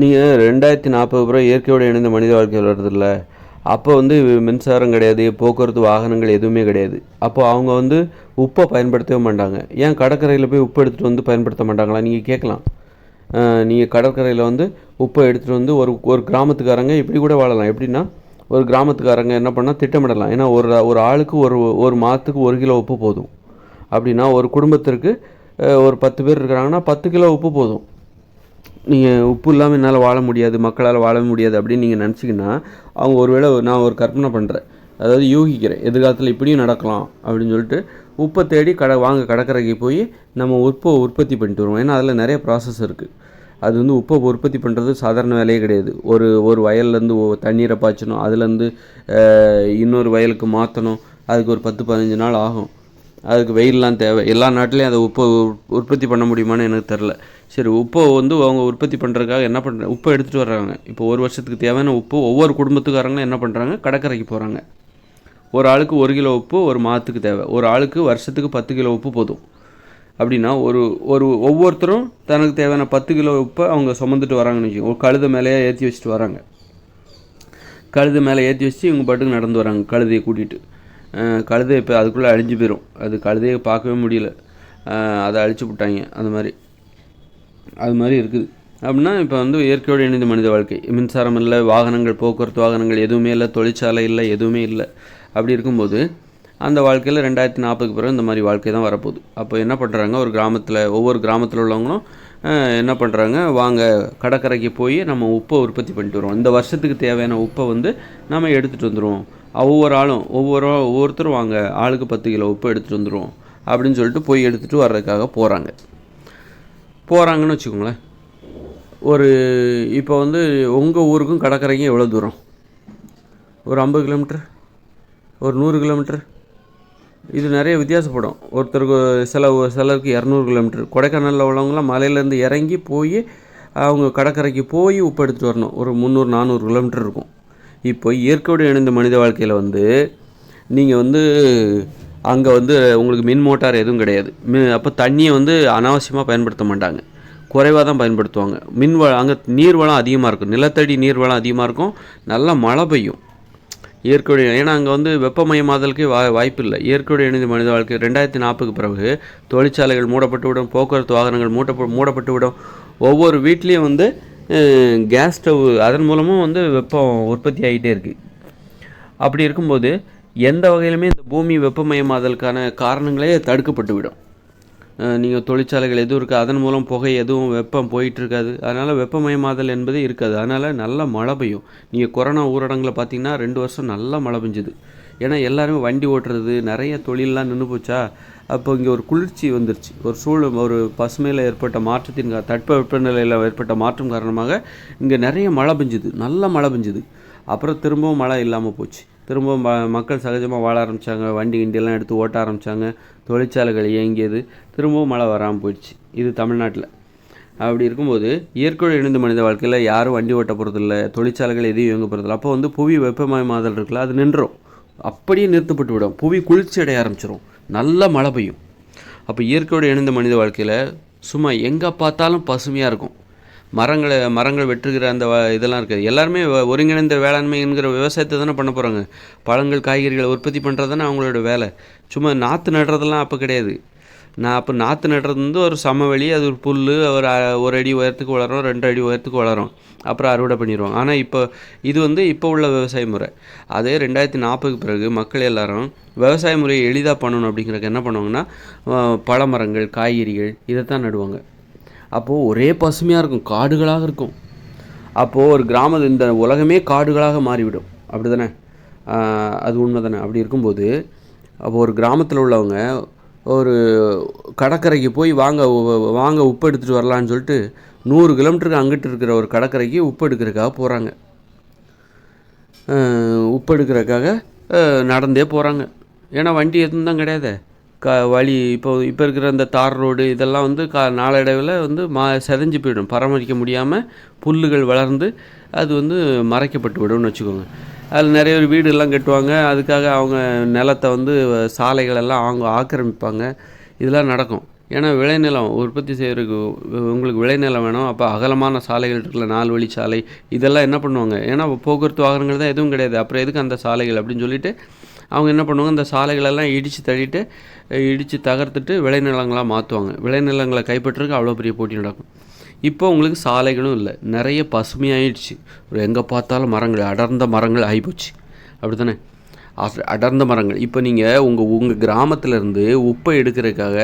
நீங்கள் ரெண்டாயிரத்தி நாற்பது பிறகு இயற்கையோடு இணைந்த மனித வாழ்க்கையில் வளர்றதில்ல. அப்போ வந்து மின்சாரம் கிடையாது போக்குவரத்து வாகனங்கள் எதுவுமே கிடையாது. அப்போ அவங்க வந்து உப்பை பயன்படுத்தவே மாட்டாங்க. ஏன் கடற்கரையில் போய் உப்பு எடுத்துகிட்டு வந்து பயன்படுத்த மாட்டாங்களா? நீங்கள் கேட்கலாம். நீங்கள் கடற்கரையில் வந்து உப்பை எடுத்துகிட்டு வந்து ஒரு ஒரு கிராமத்துக்காரங்க இப்படி கூட வாழலாம். எப்படின்னா ஒரு கிராமத்துக்காரங்க என்ன பண்ணால் திட்டமிடலாம். ஏன்னா ஒரு ஒரு ஆளுக்கு ஒரு ஒரு மாதத்துக்கு ஒரு கிலோ உப்பு போதும். அப்படின்னா ஒரு குடும்பத்திற்கு ஒரு பத்து பேர் இருக்கிறாங்கன்னா பத்து கிலோ உப்பு போதும். நீங்கள் உப்பு இல்லாமல் என்னால் வாழ முடியாது மக்களால் வாழ முடியாது அப்படின்னு நீங்கள் நினச்சிங்கன்னா அவங்க ஒருவேளை நான் ஒரு கற்பனை பண்ணுறேன் அதாவது யூகிக்கிறேன் எதிர்காலத்தில் இப்படியும் நடக்கலாம் அப்படின்னு சொல்லிட்டு உப்பை தேடி கடை வாங்க கடற்கரைக்கு போய் நம்ம உப்பை உற்பத்தி பண்ணிட்டு வருவோம். ஏன்னா அதில் நிறைய ப்ராசஸ் இருக்குது அது வந்து உப்பை உற்பத்தி பண்ணுறது சாதாரண வேலையே கிடையாது. ஒரு ஒரு வயல்லேருந்து தண்ணீரை பாய்ச்சணும் அதுலேருந்து இன்னொரு வயலுக்கு மாற்றணும் அதுக்கு ஒரு பத்து பதினஞ்சு நாள் ஆகும். அதுக்கு வெயிலெலாம் தேவை. எல்லா நாட்டிலையும் அதை உப்பை உற்பத்தி பண்ண முடியுமான்னு எனக்கு தெரில. சரி உப்பை வந்து அவங்க உற்பத்தி பண்ணுறதுக்காக என்ன பண்ணுற உப்பை எடுத்துகிட்டு வர்றாங்க. இப்போ ஒரு வருஷத்துக்கு தேவையான உப்பு ஒவ்வொரு குடும்பத்துக்காரங்களும் என்ன பண்ணுறாங்க கடற்கரைக்கு போகிறாங்க ஒரு ஆளுக்கு ஒரு கிலோ உப்பு ஒரு மாதத்துக்கு தேவை. ஒரு ஆளுக்கு வருஷத்துக்கு பத்து கிலோ உப்பு போதும். அப்படின்னா ஒரு ஒரு ஒவ்வொருத்தரும் தனக்கு தேவையான பத்து கிலோ உப்பை அவங்க சுமந்துட்டு வராங்கன்னு வச்சுக்கோங்க. ஒரு கழுதை மேலேயே ஏற்றி வச்சுட்டு வராங்க. கழுதை மேலே ஏற்றி வச்சு இவங்க பாட்டுக்கு நடந்து வராங்க. கழுதையை கூட்டிகிட்டு கழுதை இப்போ அதுக்குள்ளே அழிஞ்சு போயிடும் அது கழுதையை பார்க்கவே முடியல. அதை அழிச்சு விட்டாங்க. அந்த மாதிரி. அது மாதிரி இருக்குது. அப்படின்னா இப்போ வந்து இயற்கையோடு இணைந்த மனித வாழ்க்கை. மின்சாரம் இல்லை வாகனங்கள் போக்குவரத்து வாகனங்கள் எதுவுமே இல்லை தொழிற்சாலை இல்லை எதுவுமே இல்லை. அப்படி இருக்கும்போது அந்த வாழ்க்கையில் ரெண்டாயிரத்தி நாற்பதுக்கு பிறகு இந்த மாதிரி வாழ்க்கை தான் வரப்போகுது. அப்போ என்ன பண்ணுறாங்க ஒரு கிராமத்தில் ஒவ்வொரு கிராமத்தில் உள்ளவங்களும் என்ன பண்ணுறாங்க வாங்க கடற்கரைக்கு போய் நம்ம உப்பை உற்பத்தி பண்ணிட்டு வருவோம். இந்த வருஷத்துக்கு தேவையான உப்பை வந்து நம்ம எடுத்துகிட்டு வந்துடுவோம் ஒவ்வொரு ஆளும் ஒவ்வொரு ஒவ்வொருத்தரும் வாங்க ஆளுக்கு பத்து கிலோ உப்பு எடுத்துகிட்டு வந்துடுவோம் அப்படின்னு சொல்லிட்டு போய் எடுத்துகிட்டு வர்றதுக்காக போகிறாங்க போகிறாங்கன்னு வச்சுக்கோங்களேன். ஒரு இப்போ வந்து உங்கள் ஊருக்கும் கடற்கரைக்கும் எவ்வளோ தூரம்? ஒரு ஐம்பது கிலோமீட்டர் ஒரு நூறு கிலோமீட்டர். இது நிறைய வித்தியாசப்படும். ஒருத்தருக்கு சில சிலருக்கு இரநூறு கிலோமீட்டர். கொடைக்கானலில் உள்ளவங்களாம் மலையிலேருந்து இறங்கி போய் அவங்க கடற்கரைக்கு போய் உப்பு எடுத்துகிட்டு வரணும். ஒரு முந்நூறு நானூறு கிலோமீட்டர் இருக்கும். இப்போ இயற்கையோடு இணைந்த மனித வாழ்க்கையில் வந்து நீங்கள் வந்து அங்கே வந்து உங்களுக்கு மின் மோட்டார் எதுவும் கிடையாது. மின் அப்போ தண்ணியை வந்து அனாவசியமாக பயன்படுத்த மாட்டாங்க. குறைவாக தான் பயன்படுத்துவாங்க. மின் வள அங்கே நீர் வளம் அதிகமாக இருக்கும். நிலத்தடி நீர் வளம் அதிகமாக இருக்கும். நல்லா மழை பெய்யும். இயற்கை ஏன்னா அங்கே வந்து வெப்பமயமாதலுக்கு வா வாய்ப்பு இல்லை இயற்கையுடைய இணைந்த மனித வாழ்க்கை ரெண்டாயிரத்தி நாற்பதுக்கு பிறகு தொழிற்சாலைகள் மூடப்பட்டு விடும் போக்குவரத்து வாகனங்கள் மூட்டப்ப மூடப்பட்டு விடும் ஒவ்வொரு வீட்லேயும் வந்து கேஸ் ஸ்டவ் அதன் மூலமும் வந்து வெப்பம் உற்பத்தி ஆகிட்டே இருக்குது அப்படி இருக்கும்போது எந்த வகையிலுமே இந்த பூமி வெப்பமயமாதலுக்கான காரணங்களே தடுக்கப்பட்டுவிடும். நீங்கள் தொழிற்சாலைகள் எதுவும் இருக்குது அதன் மூலம் புகை எதுவும் வெப்பம் போயிட்டுருக்காது. அதனால் வெப்பமயமாதல் என்பது இருக்காது. அதனால் நல்ல மழை பெய்யும். நீங்கள் கொரோனா ஊரடங்கில் பார்த்தீங்கன்னா ரெண்டு வருஷம் நல்லா மழை பெஞ்சுது. ஏன்னா எல்லாருமே வண்டி ஓட்டுறது நிறைய தொழிலெலாம் நின்று போச்சா? அப்போ இங்கே ஒரு குளிர்ச்சி வந்துருச்சு. ஒரு சூழல் ஒரு பசுமையில் ஏற்பட்ட மாற்றத்தின் தட்ப தட்பவெப்பநிலையில் ஏற்பட்ட மாற்றம் காரணமாக இங்கே நிறைய மழை பெஞ்சுது. நல்லா மழை பெஞ்சுது. அப்புறம் திரும்பவும் மழை இல்லாமல் போச்சு. திரும்பவும் ம- மக்கள் சகஜமாக வாழ ஆரம்பித்தாங்க வண்டி கிண்டியெல்லாம் எடுத்து ஓட்ட ஆரம்பித்தாங்க தொழிற்சாலைகள் இயங்கியது. திரும்பவும் மழை வராமல் போயிடுச்சு. இது தமிழ்நாட்டில். அப்படி இருக்கும்போது இயற்கையோடு இணைந்த மனித வாழ்க்கையில் யாரும் வண்டி ஓட்ட போகிறதில்ல தொழிற்சாலைகள் எதையும் இயங்க போகிறதில்ல அப்போ வந்து புவி வெப்பமயமாதல் இருக்குல்ல அது நின்றோம் அப்படியே நிறுத்தப்பட்டு விடும். புவி குளிர்ச்சி அடைய ஆரம்பிச்சிடும் நல்ல மழை பெய்யும். அப்போ இயற்கையோடு இணைந்த மனித வாழ்க்கையில் சும்மா எங்கே பார்த்தாலும் பசுமையாக இருக்கும். மரங்களை மரங்கள் வெட்டுகிற அந்த வ- இதெல்லாம் இருக்குது. எல்லாருமே ஒருங்கிணைந்த வேளாண்மைங்கிற விவசாயத்தை தானே பண்ண போகிறாங்க பழங்கள் காய்கறிகளை உற்பத்தி பண்ணுறது தானே அவங்களோட வேலை. சும்மா நாற்று நடுறதெல்லாம் அப்போ கிடையாது. நான் அப்போ நாற்று நடுறது வந்து ஒரு சமவெளி அது ஒரு புல் ஒரு ஒரு அடி உயரத்துக்கு வளரும் ரெண்டு அடி உயரத்துக்கு வளரும். அப்புறம் அறுவடை பண்ணிடுவோம். ஆனால் இப்போ இது வந்து இப்போ உள்ள விவசாய முறை. அதே ரெண்டாயிரத்தி நாற்பதுக்கு பிறகு மக்கள் எல்லாரும் விவசாய முறையை எளிதாக பண்ணணும் அப்படிங்கிறதுக்கு என்ன பண்ணுவாங்கன்னா பழமரங்கள் காய்கறிகள் இதை தான் நடுவாங்க. அப்போது ஒரே பசுமையாக இருக்கும் காடுகளாக இருக்கும். அப்போது ஒரு கிராமத்தில் இந்த உலகமே காடுகளாக மாறிவிடும். அப்படி தானே அது உண்மை தானே அப்படி இருக்கும்போது அப்போது ஒரு கிராமத்தில் உள்ளவங்க ஒரு கடற்கரைக்கு போய் வாங்க வாங்க உப்பு எடுத்துகிட்டு வரலான்னு சொல்லிட்டு நூறு கிலோமீட்டருக்கு அங்கிட்டு இருக்கிற ஒரு கடற்கரைக்கு உப்பு எடுக்கிறதுக்காக போகிறாங்க உப்பு எடுக்கிறதுக்காக நடந்தே போகிறாங்க ஏன்னா வண்டி எதுவும் தான் கிடையாது? க வழி இப்போ இப்போ இருக்கிற அந்த தார் ரோடு இதெல்லாம் வந்து கா நாளடைவில் வந்து மா செதஞ்சு போயிடும். பராமரிக்க முடியாமல் புல்லுகள் வளர்ந்து அது வந்து மறைக்கப்பட்டு விடும்னு வச்சுக்கோங்க. அதில் நிறைய பேர் வீடுலாம் கட்டுவாங்க. அதுக்காக அவங்க நிலத்தை வந்து சாலைகளெல்லாம் அவங்க ஆக்கிரமிப்பாங்க. இதெல்லாம் நடக்கும். ஏன்னா விளைநிலம் உற்பத்தி செய்கிறதுக்கு உங்களுக்கு விளைநிலம் வேணும். அப்போ அகலமான சாலைகள் இருக்குல்ல நாலு வழி சாலை. இதெல்லாம் என்ன பண்ணுவாங்க? ஏன்னா போக்குவரத்து வாகனங்கள் தான் எதுவும் கிடையாது. அப்புறம் எதுக்கு அந்த சாலைகள் அப்படின்னு சொல்லிட்டு அவங்க என்ன பண்ணுவாங்க அந்த சாலைகளெல்லாம் இடித்து தள்ளிட்டு இடித்து தகர்த்துட்டு விளைநிலங்களாக மாற்றுவாங்க விளைநிலங்களை கைப்பற்றுறதுக்கு அவ்வளோ பெரிய போட்டி நடக்கும். இப்போ உங்களுக்கு சாலைகளும் இல்லை. நிறைய பசுமையாயிடுச்சு. எங்கே பார்த்தாலும் மரங்கள் அடர்ந்த மரங்கள் ஆகிப்போச்சு அப்படி தானே அடர்ந்த மரங்கள். இப்போ நீங்கள் உங்கள் உங்கள் கிராமத்துலேருந்து உப்பை எடுக்கிறதுக்காக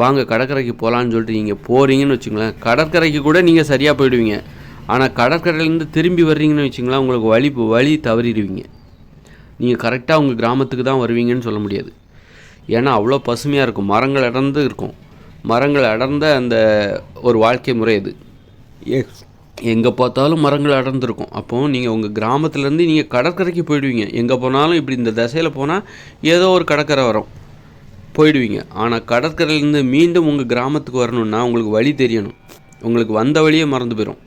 வாங்க கடற்கரைக்கு போகலான்னு சொல்லிட்டு நீங்கள் போகிறீங்கன்னு வச்சுங்களேன் கடற்கரைக்கு கூட நீங்கள் சரியாக போயிடுவீங்க. ஆனால் கடற்கரையிலேருந்து திரும்பி வர்றீங்கன்னு வச்சுங்களேன் உங்களுக்கு வழி வழி தவறிடுவீங்க. நீங்கள் கரெக்டாக உங்கள் கிராமத்துக்கு தான் வருவீங்கன்னு சொல்ல முடியாது. ஏன்னா அவ்வளோ பசுமையாக இருக்கும். மரங்கள் அடர்ந்து இருக்கும். மரங்கள் அடர்ந்த அந்த ஒரு வாழ்க்கை முறை இது. எங்கே பார்த்தாலும் மரங்கள் அடர்ந்துருக்கும். அப்போது நீங்கள் உங்கள் கிராமத்துலேருந்து நீங்கள் கடற்கரைக்கு போயிடுவீங்க. எங்கே போனாலும் இப்படி இந்த திசையில் போனால் ஏதோ ஒரு கடற்கரை வரும். போயிடுவீங்க. ஆனால் கடற்கரையிலேருந்து மீண்டும் உங்கள் கிராமத்துக்கு வரணுன்னா உங்களுக்கு வழி தெரியணும். உங்களுக்கு வந்த வழியே மறந்து போயிடும்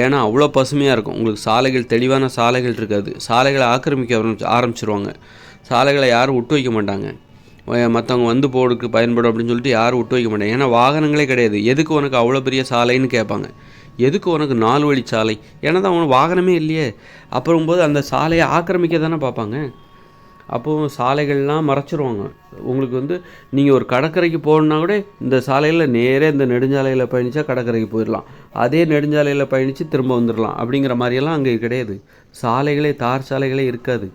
ஏன்னா அவ்வளோ பசுமையாக இருக்கும். உங்களுக்கு சாலைகள் தெளிவான சாலைகள் இருக்காது. சாலைகளை ஆக்கிரமிக்க ஆரம்பிச்சிருவாங்க. சாலைகளை யாரும் விட்டு வைக்க மாட்டாங்க. மற்றவங்க வந்து போடுக்கு பயன்படும் அப்படின்னு சொல்லிட்டு யாரும் விட்டு வைக்க மாட்டாங்க. ஏன்னா வாகனங்களே கிடையாது. எதுக்கு உனக்கு அவ்வளோ பெரிய சாலைன்னு கேட்பாங்க. எதுக்கு உனக்கு நாலு வழி சாலை? ஏன்னா தான் உனக்கு வாகனமே இல்லையே. அப்புறம் போது அந்த சாலையை ஆக்கிரமிக்க தானே பார்ப்பாங்க. அப்போது சாலைகள்லாம் மறைச்சிருவாங்க. உங்களுக்கு வந்து நீங்கள் ஒரு கடற்கரைக்கு போகணுன்னா கூட இந்த சாலையில் நேரே இந்த நெடுஞ்சாலையில் பயணித்தா கடற்கரைக்கு போயிடலாம் அதே நெடுஞ்சாலையில் பயணித்து திரும்ப வந்துடலாம் அப்படிங்கிற மாதிரியெல்லாம் அங்கே கிடையாது. சாலைகளே தார் சாலைகளே இருக்காது.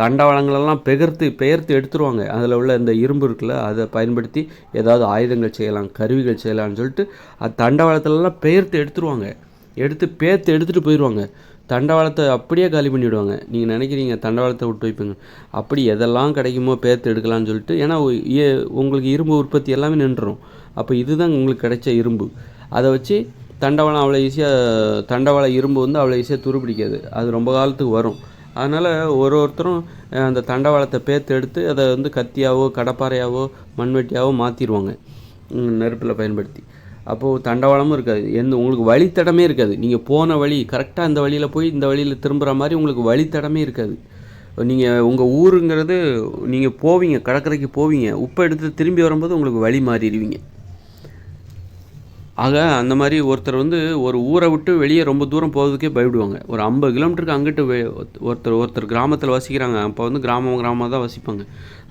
தண்டவாளங்களெல்லாம் பெகர்த்து பெயர்த்து எடுத்துருவாங்க. அதில் உள்ள இந்த இரும்பு இருக்குல்ல அதை பயன்படுத்தி ஏதாவது ஆயுதங்கள் செய்யலாம் கருவிகள் செய்யலாம்னு சொல்லிட்டு அது தண்டவாளத்துலலாம் பெயர்த்து எடுத்துருவாங்க. எடுத்து பேர்த்து எடுத்துகிட்டு போயிடுவாங்க தண்டவாளத்தை அப்படியே காலி பண்ணிவிடுவாங்க நீங்கள் நினைக்கிறீங்க தண்டவாளத்தை விட்டு வைப்பீங்க. அப்படி எதெல்லாம் கிடைக்குமோ பேர்த்து எடுக்கலாம்னு சொல்லிட்டு ஏன்னா உங்களுக்கு இரும்பு உற்பத்தி எல்லாமே நின்றுடும் அப்போ இதுதான் உங்களுக்கு கிடைச்ச இரும்பு. அதை வச்சு தண்டவாளம் அவ்வளோ ஈஸியாக தண்டவாள இரும்பு வந்து அவ்வளோ ஈஸியாக துருபிடிக்காது அது ரொம்ப காலத்துக்கு வரும். அதனால் ஒரு ஒருத்தரும் அந்த தண்டவாளத்தை பேர்த்து எடுத்து அதை வந்து கத்தியாவோ கடப்பாறையாவோ மண்வெட்டியாவோ மாற்றிடுவாங்க நெருப்பில் பயன்படுத்தி. அப்போது தண்டவாளமும் இருக்காது. எந்த உங்களுக்கு வழித்தடமே இருக்காது. நீங்கள் போன வழி கரெக்டாக இந்த வழியில் போய் இந்த வழியில் திரும்புகிற மாதிரி உங்களுக்கு வழித்தடமே இருக்காது. நீங்கள் உங்கள் ஊருங்கிறது நீங்கள் போவீங்க கடற்கரைக்கு போவீங்க. உப்பை எடுத்து திரும்பி வரும்போது உங்களுக்கு வழி மாறிடுவீங்க. ஆக அந்த மாதிரி ஒருத்தர் வந்து ஒரு ஊரை விட்டு வெளியே ரொம்ப தூரம் போகிறதுக்கே பயப்படுவாங்க. ஒரு ஐம்பது கிலோமீட்டருக்கு அங்கிட்டு ஒருத்தர் ஒருத்தர் கிராமத்தில் வசிக்கிறாங்க. அப்போ வந்து கிராமம் கிராமமாக தான் வசிப்பாங்க.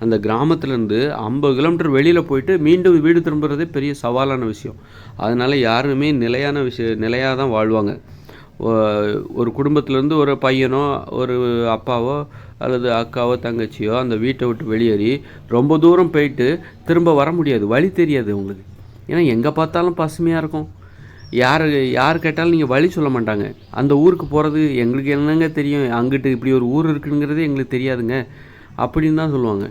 அந்த கிராமத்துலேருந்து ஐம்பது கிலோமீட்டர் வெளியில் போயிட்டு மீண்டும் வீடு திரும்புறதே பெரிய சவாலான விஷயம். அதனால யாருமே நிலையான விஷய நிலையாக தான் வாழ்வாங்க. ஒரு குடும்பத்துலேருந்து ஒரு பையனோ ஒரு அப்பாவோ அல்லது அக்காவோ தங்கச்சியோ அந்த வீட்டை விட்டு வெளியேறி ரொம்ப தூரம் போயிட்டு திரும்ப வர முடியாது. வழி தெரியாது உங்களுக்கு ஏன்னா எங்கே பார்த்தாலும் பசுமையாக இருக்கும். யார் யார் கேட்டாலும் நீங்கள் வழி சொல்ல மாட்டாங்க. அந்த ஊருக்கு போகிறது எங்களுக்கு என்னங்க தெரியும்? அங்கிட்டு இப்படி ஒரு ஊர் இருக்குங்கிறதே எங்களுக்கு தெரியாதுங்க. அப்படின்னு தான் சொல்லுவாங்க.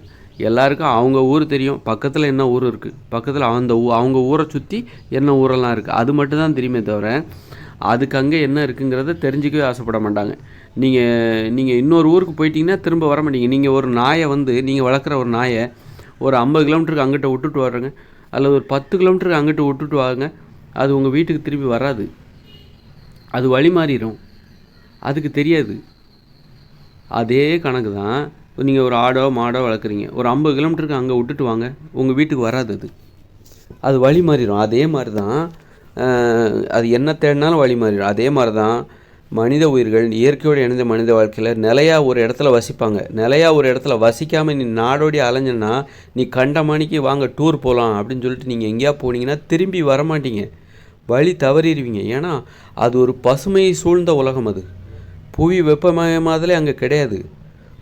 எல்லாருக்கும் அவங்க ஊர் தெரியும். பக்கத்தில் என்ன ஊர் இருக்குது பக்கத்தில் அந்த ஊ அவங்க ஊரை சுற்றி என்ன ஊரெல்லாம் இருக்குது அது மட்டும் தான் தெரியுமே தவிர அதுக்கு அங்கே என்ன இருக்குங்கிறத தெரிஞ்சுக்கவே ஆசைப்பட மாட்டாங்க. நீங்கள் நீங்கள் இன்னொரு ஊருக்கு போயிட்டீங்கன்னா திரும்ப வர மாட்டீங்க. நீங்கள் ஒரு நாயை வந்து நீங்கள் வளர்க்குற ஒரு நாயை ஒரு ஐம்பது கிலோமீட்டருக்கு அங்கிட்ட விட்டுட்டு வர்றங்க. அல்லது ஒரு பத்து கிலோமீட்டருக்கு அங்கிட்டு விட்டுட்டு வாங்க. அது உங்கள் வீட்டுக்கு திரும்பி வராது. அது வழி மாறிடும் அதுக்கு தெரியாது. அதே கணக்கு தான் நீங்கள் ஒரு ஆடோ மாடோ வளர்க்குறீங்க. ஒரு ஐம்பது கிலோமீட்டருக்கு அங்கே விட்டுட்டு வாங்க. உங்கள் வீட்டுக்கு வராது அது. அது வழி மாறிடும் அதே மாதிரி தான் அது என்ன தேடினாலும் வழி மாறிடும் அதே மாதிரி தான் மனித உயிர்கள் இயற்கையோடு இணைந்த மனித வாழ்க்கையில் நிலையாக ஒரு இடத்துல வசிப்பாங்க. நிலையாக ஒரு இடத்துல வசிக்காமல் நீ நாடோடி அலைஞ்சன்னா நீ கண்ட மணிக்கு வாங்க டூர் போகலாம் அப்படின்னு சொல்லிட்டு நீங்கள் எங்கேயா போனீங்கன்னா திரும்பி வரமாட்டீங்க. வழி தவறிடுவீங்க. ஏன்னா அது ஒரு பசுமையை சூழ்ந்த உலகம் அது. புவி வெப்பமயமாதலே அங்கே கிடையாது.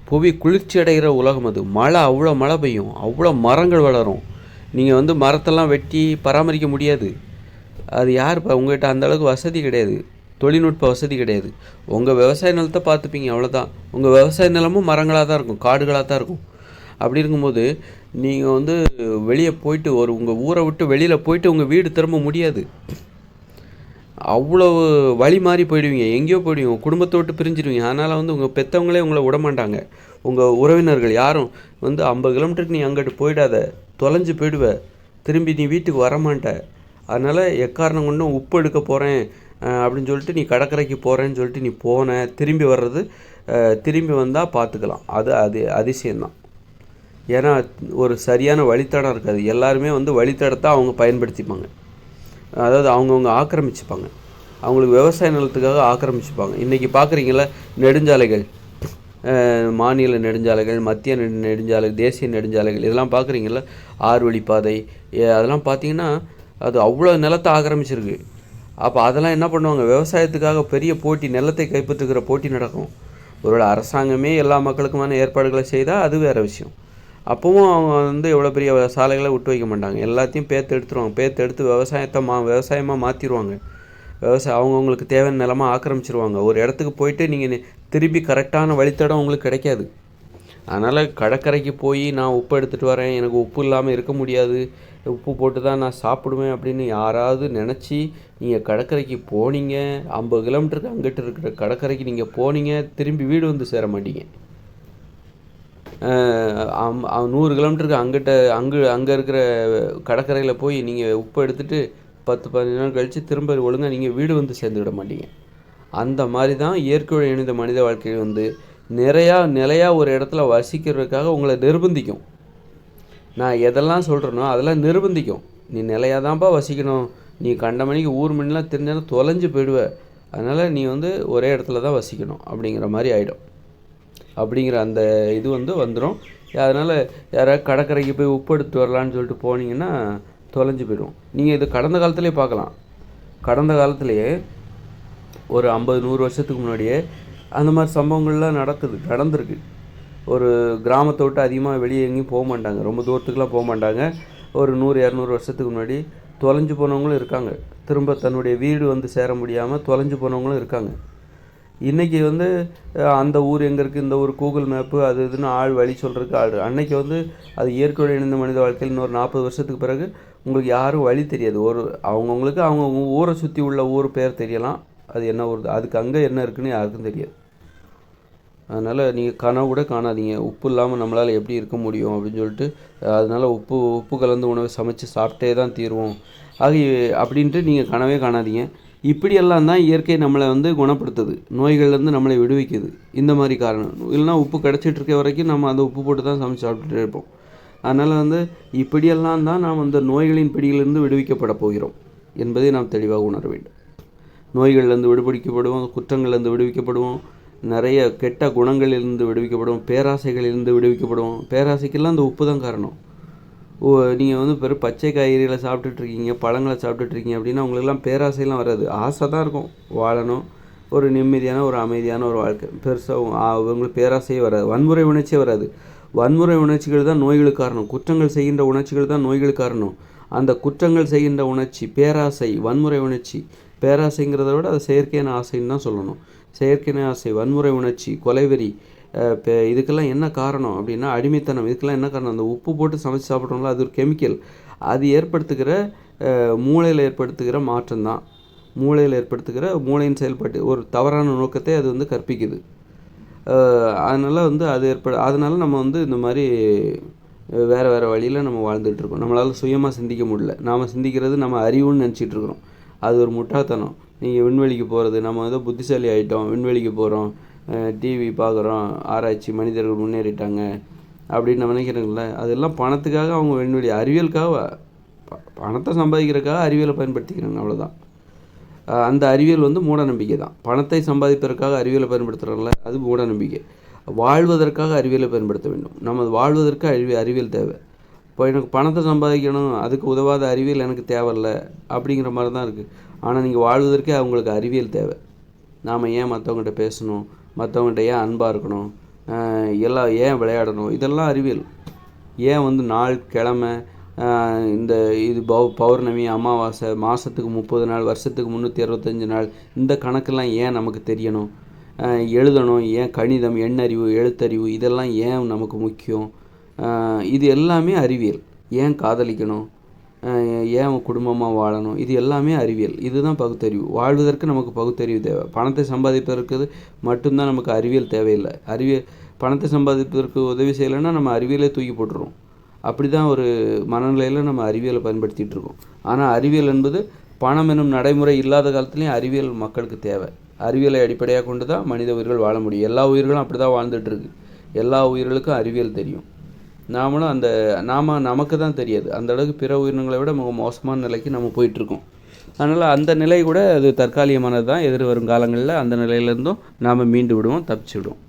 புவி குளிர்ச்சி அடைகிற உலகம் அது. மழை அவ்வளோ மழை பெய்யும். அவ்வளோ மரங்கள் வளரும். நீங்கள் வந்து மரத்தெல்லாம் வெட்டி பராமரிக்க முடியாது. அது யார் இப்போ உங்கள்கிட்ட அந்த அளவுக்கு வசதி கிடையாது. தொழில்நுட்ப வசதி கிடையாது. உங்கள் விவசாய நிலத்தை பார்த்துப்பீங்க அவ்வளோதான் உங்கள் விவசாய நிலமும் மரங்களாக தான் இருக்கும் காடுகளாக தான் இருக்கும். அப்படி இருக்கும்போது நீங்கள் வந்து வெளியே போயிட்டு ஒரு உங்கள் ஊரை விட்டு வெளியில் போயிட்டு உங்கள் வீடு திரும்ப முடியாது. அவ்வளோ வழி மாறி போயிடுவீங்க எங்கேயோ போயிடுவீங்க குடும்பத்தை விட்டு பிரிஞ்சிடுவீங்க. அதனால் வந்து உங்கள் பெற்றவங்களே உங்களை விட மாட்டாங்க. உங்கள் உறவினர்கள் யாரும் வந்து ஐம்பது கிலோமீட்டருக்கு நீ அங்கிட்டு போயிடாத தொலைஞ்சு போயிடுவ. திரும்பி நீ வீட்டுக்கு வரமாட்ட. அதனால் எக்காரணம் கொண்டும் உப்பு எடுக்க போகிறேன் அப்படின்னு சொல்லிட்டு நீ கடற்கரைக்கு போகிறேன்னு சொல்லிட்டு நீ போன திரும்பி வர்றது திரும்பி வந்தால் பார்த்துக்கலாம் அது அது அதிசயம்தான். ஏன்னா ஒரு சரியான வழித்தடம் இருக்காது. எல்லாருமே வந்து வழித்தடத்தை அவங்க பயன்படுத்திப்பாங்க. அதாவது அவங்கவுங்க ஆக்கிரமிச்சுப்பாங்க. அவங்களுக்கு விவசாய நிலத்துக்காக ஆக்கிரமிச்சுப்பாங்க. இன்றைக்கி பார்க்குறீங்கள நெடுஞ்சாலைகள். மாநில நெடுஞ்சாலைகள் மத்திய நெடு நெடுஞ்சாலை தேசிய நெடுஞ்சாலைகள் இதெல்லாம் பார்க்குறீங்கள ஆறு வழிப்பாதை ஏ- அதெல்லாம் பார்த்தீங்கன்னா அது அவ்வளோ நிலத்தை ஆக்கிரமிச்சிருக்கு. அப்போ அதெல்லாம் என்ன பண்ணுவாங்க? விவசாயத்துக்காக பெரிய போட்டி நிலத்தை கைப்பற்றுக்கிற போட்டி நடக்கும். ஒருவேளை அரசாங்கமே எல்லா மக்களுக்குமான ஏற்பாடுகளை செய்தால் அது வேறு விஷயம். அப்பவும் அவங்க வந்து எவ்வளோ பெரிய சாலைகளை விட்டு வைக்க மாட்டாங்க. எல்லாத்தையும் பேத்து எடுத்துருவாங்க. பேத்து எடுத்து விவசாயத்தை மா விவசாயமாக மாற்றிடுவாங்க விவசாயம் அவங்கவுங்களுக்கு தேவையான நிலமாக ஆக்கிரமிச்சிருவாங்க. ஒரு இடத்துக்கு போயிட்டு நீங்கள் திருப்பி கரெக்டான வழித்தடம் உங்களுக்கு கிடைக்காது. அதனால் கடற்கரைக்கு போய் நான் உப்பு எடுத்துகிட்டு வரேன். எனக்கு உப்பு இல்லாமல் இருக்க முடியாது. உப்பு போட்டு தான் நான் சாப்பிடுவேன் அப்படின்னு யாராவது நினச்சி நீங்கள் கடற்கரைக்கு போனீங்க ஐம்பது கிலோமீட்டருக்கு அங்கிட்டு இருக்கிற கடற்கரைக்கு நீங்கள் போனீங்க திரும்பி வீடு வந்து சேர மாட்டீங்க. அம்- நூறு கிலோமீட்டருக்கு அங்கிட்ட அங்கே அங்கே இருக்கிற கடற்கரையில் போய் நீங்கள் உப்பு எடுத்துட்டு பத்து பதினஞ்சு நாள் கழித்து திரும்ப ஒழுங்காக நீங்கள் வீடு வந்து சேர்ந்து விட மாட்டீங்க. அந்த மாதிரி தான் இயற்கையோடு இணைந்த மனித வாழ்க்கையில் வந்து நிறையா நிலையாக ஒரு இடத்துல வசிக்கிறதுக்காக உங்களை நிர்பந்திக்கும். நான் எதெல்லாம் சொல்கிறேனோ அதெல்லாம் நிர்பந்திக்கும். நீ நிலையாக தான்ப்பா வசிக்கணும். நீ கண்ட மணிக்கு ஊர் மணிலாம் தெரிஞ்சாலும் தொலைஞ்சு போயிடுவ. அதனால் நீ வந்து ஒரே இடத்துல தான் வசிக்கணும் அப்படிங்கிற மாதிரி ஆகிடும் அப்படிங்கிற அந்த இது வந்து வந்துடும் அதனால் யாராவது கடற்கரைக்கு போய் உப்பு எடுத்து வரலான்னு சொல்லிட்டு போனீங்கன்னா தொலைஞ்சு போயிடும் நீங்கள் இது கடந்த காலத்துலேயே பார்க்கலாம். கடந்த காலத்திலேயே ஒரு ஐம்பது நூறு வருஷத்துக்கு முன்னாடியே அந்த மாதிரி சம்பவங்கள்லாம் நடக்குது நடந்திருக்கு. ஒரு கிராமத்தை விட்டு அதிகமாக வெளியே எங்கேயும் போக மாட்டாங்க. ரொம்ப தூரத்துக்குலாம் போக மாட்டாங்க. ஒரு நூறு இரநூறு வருஷத்துக்கு முன்னாடி தொலைஞ்சு போனவங்களும் இருக்காங்க. திரும்ப தன்னுடைய வீடு வந்து சேர முடியாமல் தொலைஞ்சு போனவங்களும் இருக்காங்க. இன்றைக்கி வந்து அந்த ஊர் எங்கே இருக்குது இந்த ஊர் கூகுள் மேப்பு அது இதுன்னு ஆள் வழி சொல்கிறதுக்கு ஆள் அன்னைக்கு வந்து அது இயற்கையோடு இணைந்த மனித வாழ்க்கையில் இன்னொரு நாற்பது வருஷத்துக்கு பிறகு உங்களுக்கு யாரும் வழி தெரியாது. ஒரு அவங்கவுங்களுக்கு அவங்க ஊரை சுற்றி உள்ள ஊர் பேர் தெரியலாம். அது என்ன ஊர் அதுக்கு அங்கே என்ன இருக்குன்னு யாருக்கும் தெரியாது. அதனால் நீங்கள் கனவு கூட காணாதீங்க. உப்பு இல்லாமல் நம்மளால் எப்படி இருக்க முடியும் அப்படின்னு சொல்லிட்டு அதனால் உப்பு உப்பு கலந்து உணவை சமைச்சு சாப்பிட்டே தான் தீருவோம். ஆக அப்படின்ட்டு நீங்கள் கனவே காணாதீங்க. இப்படியெல்லாம் தான் இயற்கை நம்மளை வந்து குணப்படுத்துது. நோய்கள்லேருந்து நம்மளை விடுவிக்குது. இந்த மாதிரி காரணம். இல்லைன்னா உப்பு கிடச்சிட்டு இருக்க வரைக்கும் நம்ம அந்த உப்பு போட்டு தான் சமைச்சு சாப்பிட்டுட்டே இருப்போம். அதனால் வந்து இப்படியெல்லாம் தான் நாம் அந்த நோய்களின் பிடியிலிருந்து விடுவிக்கப்பட போகிறோம் என்பதை நாம் தெளிவாக உணர வேண்டும். நோய்கள்லேருந்து விடுபிடிக்கப்படுவோம் குற்றங்கள்லேருந்து விடுவிக்கப்படுவோம். நிறைய கெட்ட குணங்களிலிருந்து விடுவிக்கப்படும் பேராசைகளிலிருந்து விடுவிக்கப்படும். பேராசைக்கெல்லாம் அந்த உப்பு தான் காரணம். ஓ நீங்கள் வந்து பெரும் பச்சை காய்கறிகளை சாப்பிட்டுட்டு இருக்கீங்க பழங்களை சாப்பிட்டுட்டு இருக்கீங்க அப்படின்னா உங்களுக்கெல்லாம் பேராசையெல்லாம் வராது. ஆசை தான் இருக்கும். வாழணும். ஒரு நிம்மதியான ஒரு அமைதியான ஒரு வாழ்க்கை. பெருசாக உங்களுக்கு பேராசையே வராது. வன்முறை உணர்ச்சியே வராது. வன்முறை உணர்ச்சிகள் தான் நோய்களுக்கு காரணம். குற்றங்கள் செய்கின்ற உணர்ச்சிகள் தான் நோய்களுக்கு காரணம். அந்த குற்றங்கள் செய்கின்ற உணர்ச்சி பேராசை வன்முறை உணர்ச்சி பேராசைங்கிறத விட அது செயற்கையான ஆசைன்னு தான் சொல்லணும். செயற்கையான ஆசை வன்முறை உணர்ச்சி கொலைவெறி இப்போ இதுக்கெல்லாம் என்ன காரணம் அப்படின்னா அடிமைத்தனம். இதுக்கெல்லாம் என்ன காரணம்? அந்த உப்பு போட்டு சமைச்சு சாப்பிட்றோம்ல அது ஒரு கெமிக்கல். அது ஏற்படுத்துகிற மூளையில் ஏற்படுத்துகிற மாற்றம் தான். மூளையில் ஏற்படுத்துகிற மூளையின் செயல்பாட்டு ஒரு தவறான நோக்கத்தை அது வந்து கற்பிக்குது. அதனால் வந்து அது ஏற்பட அதனால் நம்ம வந்து இந்த மாதிரி வேறு வேறு வழியில் நம்ம வாழ்ந்துட்டுருக்கோம் நம்மளால் சுயமாக சிந்திக்க முடியல. நாம் சிந்திக்கிறது நம்ம அறிவுன்னு நினச்சிட்டு இருக்கிறோம். அது ஒரு முட்டாள்தனம். நீங்கள் விண்வெளிக்கு போகிறது நம்ம வந்து புத்திசாலி ஆகிட்டோம் விண்வெளிக்கு போகிறோம் டிவி பார்க்குறோம் ஆராய்ச்சி மனிதர்கள் முன்னேறிட்டாங்க அப்படின்னு நம்ம நினைக்கிறோம்ல. அதெல்லாம் பணத்துக்காக அவங்க விண்வெளி அறிவியலுக்காக ப- பணத்தை சம்பாதிக்கிறதுக்காக அறிவியலை பயன்படுத்திக்கிறாங்க அவ்வளோதான் அந்த அறிவியல் வந்து மூட நம்பிக்கை தான். பணத்தை சம்பாதிப்பதற்காக அறிவியலை பயன்படுத்துகிறாங்கள அது மூட நம்பிக்கை வாழ்வதற்காக அறிவியலை பயன்படுத்த வேண்டும். நம்ம வாழ்வதற்கு அறிவி அறிவியல் தேவை. இப்போ எனக்கு பணத்தை சம்பாதிக்கணும் அதுக்கு உதவாத அறிவியல் எனக்கு தேவையில்ல அப்படிங்கிற மாதிரி தான் இருக்குது ஆனால் நீங்கள் வாழ்வதற்கே அவங்களுக்கு அறிவியல் தேவை. நாம் ஏன் மற்றவங்ககிட்ட பேசணும்? மற்றவங்ககிட்ட ஏன் அன்பாக இருக்கணும்? எல்லாம் ஏன் விளையாடணும்? இதெல்லாம் அறிவியல். ஏன் வந்து நாள் கிழமை இந்த இது பௌ பௌர்ணமி அமாவாசை மாதத்துக்கு முப்பது நாள் வருஷத்துக்கு முந்நூற்றி அறுபத்தஞ்சு நாள் இந்த கணக்கெல்லாம் ஏன் நமக்கு தெரியணும்? எழுதணும் ஏன் கணிதம் எண்ணறிவு எழுத்தறிவு இதெல்லாம் ஏன் நமக்கு முக்கியம்? இது எல்லாமே அறிவியல். ஏன் காதலிக்கணும்? ஏன் குடும்பமாக வாழணும்? இது எல்லாமே அறிவியல். இதுதான் பகுத்தறிவு. வாழ்வதற்கு நமக்கு பகுத்தறிவு தேவை. பணத்தை சம்பாதிப்பதற்கு மட்டும்தான் நமக்கு அறிவியல் தேவையில்லை. அறிவியல் பணத்தை சம்பாதிப்பதற்கு உதவி செய்யலைன்னா நம்ம அறிவியலே தூக்கி போட்டுருவோம். அப்படி தான் ஒரு மனநிலையில் நம்ம அறிவியலை பயன்படுத்திகிட்டு இருக்கோம். ஆனால் அறிவியல் என்பது பணம் எனும் நடைமுறை இல்லாத காலத்துலேயும் அறிவியல் மக்களுக்கு தேவை. அறிவியலை அடிப்படையாக கொண்டு தான் மனித உயிர்கள் வாழ முடியும். எல்லா உயிர்களும் அப்படி தான் வாழ்ந்துட்டுருக்கு எல்லா உயிர்களுக்கும் அறிவியல் தெரியும். நாமளும் அந்த நாம நமக்கு தான் தெரியாது. அந்த அளவுக்கு பிற உயிரினங்களை விட மிக மோசமான நிலைக்கு நம்ம போயிட்டுருக்கோம். அதனால் அந்த நிலை கூட அது தற்காலிகமானது தான். எதிர் வரும் காலங்களில் அந்த நிலையிலேருந்தும் நாம் மீண்டு விடுவோம் தப்பிச்சு விடுவோம்.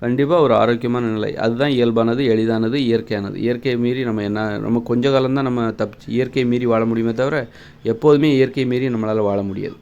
கண்டிப்பாக ஒரு ஆரோக்கியமான நிலை. அதுதான் இயல்பானது எளிதானது இயற்கையானது. இயற்கையை மீறி நம்ம என்ன நம்ம கொஞ்ச காலம்தான் நம்ம தப்பிச்சு இயற்கையை மீறி வாழ முடியுமே தவிர எப்போதுமே இயற்கையை மீறி நம்மளால் வாழ முடியாது.